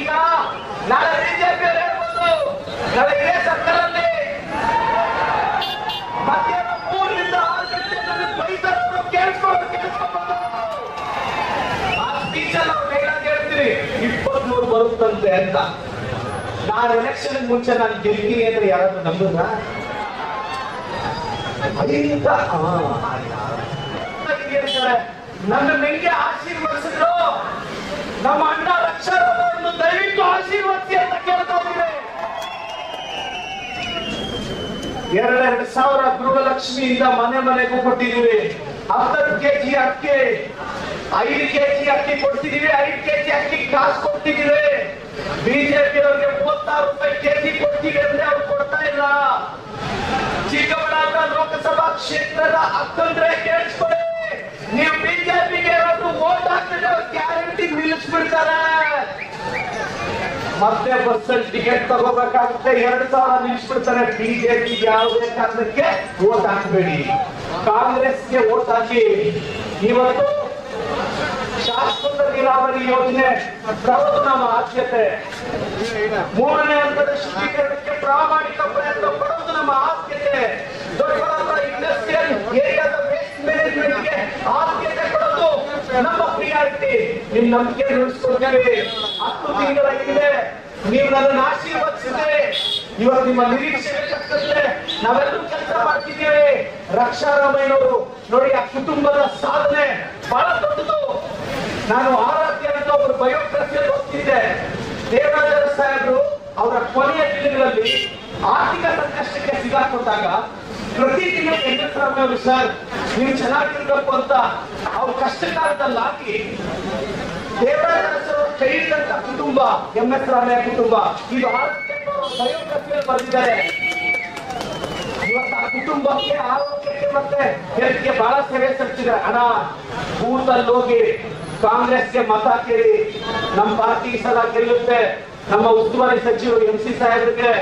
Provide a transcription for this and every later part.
ಈಗ ಬಿಜೆಪಿ ನಾಳೆ ಸರ್ಕಾರದಲ್ಲಿ ಮಧ್ಯಾಹ್ನ ಮೂರರಿಂದ ಆರು ಗಂಟೆ ಬರುತ್ತಂತೆ ಅಂತ. ನಾನು ಎಲೆಕ್ಷನ್ ಮುಂಚೆ ನಾನು ಗೆಲ್ತೀನಿ ಅಂದ್ರೆ ಯಾರಾದ್ರೂ ನಂಬುದ ನನ್ನ ನಿಂಗೆ ಆಶೀರ್ವದಿಸಿದ್ರು. ನಮ್ಮ ಅಣ್ಣ ಎರಡೆರಡು ಸಾವಿರ ಗೃಹಲಕ್ಷ್ಮಿಯಿಂದ ಮನೆ ಮನೆಗೂ ಕೊಟ್ಟಿದ್ದೀವಿ. ಹತ್ತತ್ತು ಕೆಜಿ ಅಕ್ಕಿ, ಐದು ಕೆಜಿ ಅಕ್ಕಿ ಕೊಡ್ತಿದೀವಿ ಐದು ಕೆಜಿ ಅಕ್ಕಿ ಕಾಸು ಕೊಡ್ತಿದೀವಿ ಬಿಜೆಪಿ ಅವರಿಗೆ ಮೂವತ್ತಾರು ರೂಪಾಯಿ ಕೆಜಿ ಕೊಡ್ತೀವಿ ಅಂದ್ರೆ ಅವ್ರು ಕೊಡ್ತಾ ಇಲ್ಲ. ಚಿಕ್ಕಬಳ್ಳಾಪುರ ಲೋಕಸಭಾ ಕ್ಷೇತ್ರದ ಅಕ್ಕಂದ್ರೆ ಮತ್ತೆ ಬಸ್ಸಲ್ಲಿ ಟಿಕೆಟ್ ತಗೋಬೇಕಾಗುತ್ತೆ. ಎರಡು ಸಾವಿರ ನಿಲ್ಸ್ಬಿಡ್ತಾರೆ ಬಿಜೆಪಿ ಯಾವುದೇ ಕಾರಣಕ್ಕೆ ವೋಟ್ ಹಾಕಬೇಡಿ. ಕಾಂಗ್ರೆಸ್ಗೆ ವೋಟ್ ಹಾಕಿ. ಇವತ್ತು ಶಾಶ್ವತ ನೀರಾವರಿ ಯೋಜನೆ ನಮ್ಮ ಆದ್ಯತೆ. ಮೂರನೇ ಹಂತದ ಶುದ್ಧೀಕರಣಕ್ಕೆ ಪ್ರಾಮಾಣಿಕ ಪ್ರಯತ್ನ ಪಡುವುದು ನಮ್ಮ ಆದ್ಯತೆ. ದೊಡ್ಡಬಳ್ಳಾಪುರ ಇಂಡಸ್ಟ್ರಿಯಲ್ ಏರಿಯಾದ ವೇಸ್ಟ್ ಮ್ಯಾನೇಜ್ಮೆಂಟ್ಗೆ ಆದ್ಯತೆ ಕೊಡೋದು ನಮ್ಮ ಪ್ರಿಯಾರಿಟಿ ನಿಮ್ ನಂಬಿಕೆ ಉಳಿಸ್ಕೊಳ್ತೇವೆ ಹತ್ತು ತಿಂಗಳ ಹಿಂದೆ ನೀವು ನನ್ನನ್ನು ಆಶೀರ್ವದಿಸಿದ್ರೆ ಇವತ್ತು ನಿಮ್ಮ ನಿರೀಕ್ಷೆಗೆ ತಕ್ಕಂತೆ ನಾವೆಲ್ಲರೂ ಕೆಲಸ ಮಾಡ್ತಿದ್ದೇವೆ. ರಕ್ಷಾರಾಮಯ್ಯನವರು, ನೋಡಿ ಆ ಕುಟುಂಬದ ಸಾಧನೆ ಬಹಳ ದೊಡ್ಡದು. ನಾನು ಆರಾಧ್ಯ ಅಂತ ಒಬ್ಬರು ಬಯೋಗ್ರಫಿಯಲ್ಲಿ ಓದ್ತಿದ್ದೆ. ದೇವರಾಜರ ಸಾಹೇಬರು ಅವರ ಕೊನೆಯ ದಿನಗಳಲ್ಲಿ ಆರ್ಥಿಕ ಸಂಕಷ್ಟಕ್ಕೆ ಸಿಗಾಕೊಂಡಾಗ ಪ್ರತಿ ತಿಂಗಳು ವೆಂಕಟರಾಮಯ್ಯ ಸರ್, ನೀವು ಚೆನ್ನಾಗಿರ್ಬೇಕು ಅಂತ ಅವ್ರ ಕಷ್ಟ ಕಾಲದಲ್ಲಿ ಹಾಕಿ ಕೈ ಕುಟುಂಬ ಎಂ ಎಸ್ ರಾಮಯ್ಯ ಕುಟುಂಬ. ಇದು ಬಯೋಗ್ರಫಿಯಲ್ಲಿ ಬರೆದಿದ್ದಾರೆ ಇವತ್ತು ಆ ಕುಟುಂಬಕ್ಕೆ ಆರೋಗ್ಯಕ್ಕೆ ಮತ್ತೆ ಹೆಲ್ತ್ಗೆ ಬಹಳ ಸೇವೆ ಸಲ್ಲಿಸಿದ್ದಾರೆ. ಹಣ ಬೂತಲ್ಲಿ ಹೋಗಿ ಕಾಂಗ್ರೆಸ್ಗೆ ಮತ ಕೇಳಿ ನಮ್ಮ ಪಾರ್ಟಿ ಸಲ ಗೆಲ್ಲುತ್ತೆ. ನಮ್ಮ ಉಸ್ತುವಾರಿ ಸಚಿವರು ಎಂ ಸಿ ಸಾಹೇಬ್ರಿಗೆ,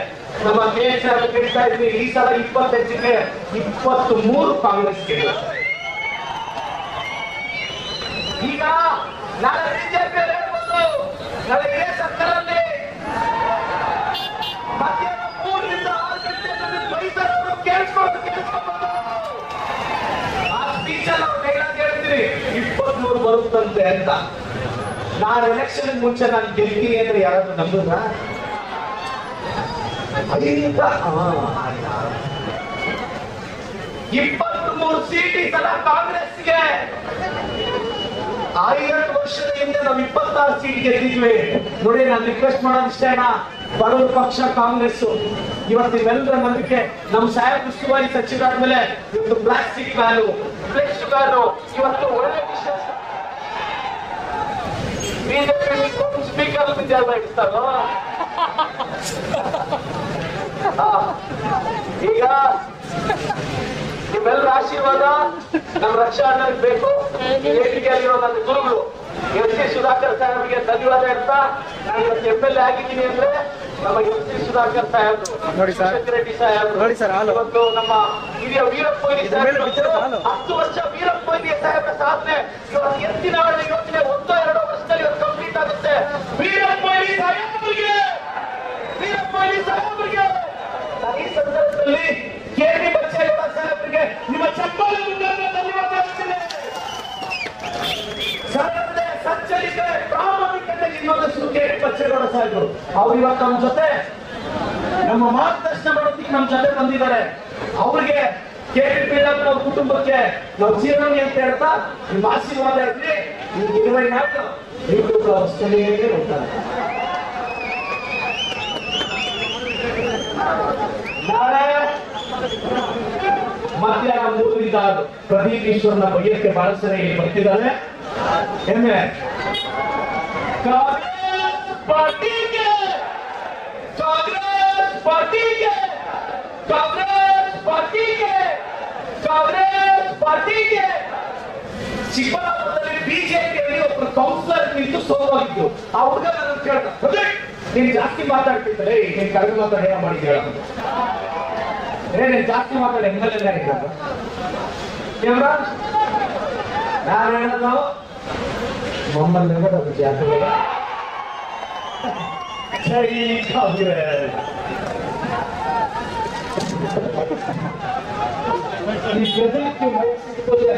ನಮ್ಮ ಕೆ ಎಸ್ ಕೇಳ್ತಾ ಇದ್ವಿ. ಈ ಸಲ ಇಪ್ಪತ್ತೆಂಟಕ್ಕೆ ಇಪ್ಪತ್ತ್ ಮೂರು ಕಾಂಗ್ರೆಸ್ ಗೆಲ್ಲುತ್ತೆ. ಈಗ ನಾಳೆ ಬಿಜೆಪಿ ಹೇಳ್ಬೋದು ಬರುತ್ತಂತೆ ಅಂತ. ನಾನು ಎಲೆಕ್ಷನ್ ಮುಂಚೆ ನಾನು ಗೆಲ್ತೀನಿ ಅಂದ್ರೆ ಯಾರಾದ್ರೂ ನಂಬುದ ಇಪ್ಪತ್ತ್ ಮೂರು ಸೀಟ್ ಈ ಸಲ ಕಾಂಗ್ರೆಸ್ಗೆ. ಐವತ್ತು ವರ್ಷದ ನಾವು ಇಪ್ಪತ್ತಾರು ಸೀಟ್ ಗೆದ್ದಿದ್ವಿ. ನೋಡಿ, ನಾನು ರಿಕ್ವೆಸ್ಟ್ ಮಾಡೋದು ಇಷ್ಟೇನ ಬರೋ ಪಕ್ಷ ಕಾಂಗ್ರೆಸ್ ಇವತ್ತು ಇವೆಲ್ಲರ ನಂಬಿಕೆ, ನಮ್ಮ ಸಾಹೇಬ್ ಉಸ್ತುವಾರಿ ಸಚಿವರಾದ್ಮೇಲೆ ಇವತ್ತು ಪ್ಲಾಸ್ಟಿಕ್ ಬ್ಯಾನು ಫ್ಲೆಕ್ಸ್ ಬ್ಯಾನು ಇವತ್ತು ಒಳ್ಳೆ ಬಿಜೆಪಿ ಸ್ಪೀಕರ್ ಈಗ ನಿಮ್ಮೆಲ್ಲರ ಆಶೀರ್ವಾದ, ನಮ್ಮ ರಕ್ಷಾ ಅಣ್ಣನಿಗೆ ಬೇಕು. ವೇದಿಕೆ ಅಲ್ಲಿರೋ ನನ್ನ ಗುರುಗಳು. ಎಸ್ ಸಿ ಸುಧಾಕರ್ ಸಾಹೇಬ್ರಿಗೆ ಧನ್ಯವಾದ ಇರ್ತಾ ನಾನು ಇವತ್ತು ಎಂ ಎಲ್ ಎ ಆಗಿದ್ದೀನಿ ಅಂದ್ರೆ ನಮ್ಮ ಎಸ್ ಸಿ ಸುಧಾಕರ್ ಸಾಹೇಬ್ ಸರ್. ರೆಡ್ಡಿ ಸಾಹೇಬ್ ನೋಡಿ ಸರ್, ಹಾಲು. ಇವತ್ತು ನಮ್ಮ ಹಿರಿಯ ವೀರಪ್ಪ ಹತ್ತು ವರ್ಷ ವೀರಪ್ಪ ಸಾಧನೆ ಇವತ್ತು ಎತ್ತಿನ ಆಳ ಯೋಜನೆ ಒಂದು ಎರಡು ವರ್ಷದಲ್ಲಿ ಇವತ್ತು ಕಂಪ್ಲೀಟ್ ಆಗುತ್ತೆ ವೀರಪ್ಪ ಮೊಯ್ಲಿ ಸಾಹೇಬ್ರಿಗೆ ವೀರಪ್ಪ ಮೊಯ್ಲಿ ಸಾಹೇಬ್ರಿಗೆ ನಾನು ಈ ಸಂದರ್ಭದಲ್ಲಿ ಕೇಳಿ ಬಚ್ಚೇಗೌಡ ಸಾಹೇಬ್ರಿಗೆ ನಿಮ್ಮ ಚಪ್ಪಾಳೆ ಮುಂದೆ ಧನ್ಯವಾದ ಹೇಳ್ತೀನಿ ಸರಳತೆ ಸಚ್ಚರಿತೆ ಪ್ರಾಮಾಣಿಕತೆ ಇನ್ನೊಂದಷ್ಟು ಕೇಳಿ ಬಚ್ಚೇಗೌಡ ಸಾಹೇಬರು ಅವ್ರು ಇವತ್ತು ನಮ್ಮ ಜೊತೆ ನಮ್ಮ ಮಾರ್ಗದರ್ಶನ ಮಾಡೋದಕ್ಕೆ ನಮ್ಮ ಜೊತೆ ಬಂದಿದ್ದಾರೆ. ಅವ್ರಿಗೆ ಕೆಪಿ ಅವ್ರ ಕುಟುಂಬಕ್ಕೆ ನಾವು ಜೀವನಿ ಅಂತ ಹೇಳ್ತಾ ನಿಮ್ಮ ಆಶೀರ್ವಾದ ಇರ್ಲಿ. ನಿಮ್ಗೆ ಇರುವೈ ನಾಟು ಯೂಟ್ಯೂಬ್ ಹೋಗ್ತಾರೆ. ನಾಳೆ ಮಧ್ಯಾಹ್ನ ಮೂರರಿಂದ ಪ್ರದೀಪ್ ಈಶ್ವರನ ಬಗೆಯಕ್ಕೆ ಬಹಳ ಸರಿ ಇಲ್ಲಿ ಬರ್ತಿದ್ದಾರೆ ಹೆಮ್ಮೆ ಕಾಂಗ್ರೆಸ್ ಪಾರ್ಟಿಗೆ ಕಾಂಗ್ರೆಸ್ ಪಾರ್ಟಿಗೆ ಕಾಂಗ್ರೆಸ್ ಪಾರ್ಟಿಗೆ ಕಾಂಗ್ರೆಸ್ ಪಾರ್ಟಿಗೆ ಚಿಕ್ಕಬಳ್ಳಾಪುರದಲ್ಲಿ ಬಿಜೆಪಿಯಲ್ಲಿ ಒಬ್ಬರು ಕೌನ್ಸಿಲರ್ ನಿಂತು ಸೋಲೋಗಿದ್ದು ಆ ಹುಡುಗ ನನ್ನ ಪ್ರದೀಪ್ ನೀನ್ ಜಾಸ್ತಿ ಮಾತಾಡ್ತಿದ್ದಾರೆ ನೀನ್ ಕಡಿಮೆ ಮಾತಾಡ ಏನೋ ಮಾಡಿದ್ದೆ ಹೇಳ ನೀನ್ ಜಾಸ್ತಿ ಮಾತಾಡ ಹೆಂಗಲ್ಲ ಕೇಮ್ರಾ ನಾನು ಹೇಳೋದು ಮೊಹಮ್ಮದ್ ನಗರ್ ಅದು ಜಾತಿ ಜೈ ಕಾಂಗ್ರೆಸ್ ಈ ಗೆದ್ದಲಕ್ಕೆ ಮೈಸಿಕ್ಕಿದ್ರೆ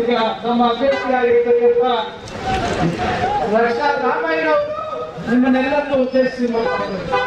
ಈಗ ನಮ್ಮ ಅಭ್ಯರ್ಥಿಯಾಗಿರ್ತಕ್ಕಂಥ ವರ್ಷ ರಾಮಾಯಣ ನಿಮ್ಮನ್ನೆಲ್ಲರನ್ನೂ ಉದ್ದೇಶಿಸಿ ಮಾತಾಡ್ತಾರೆ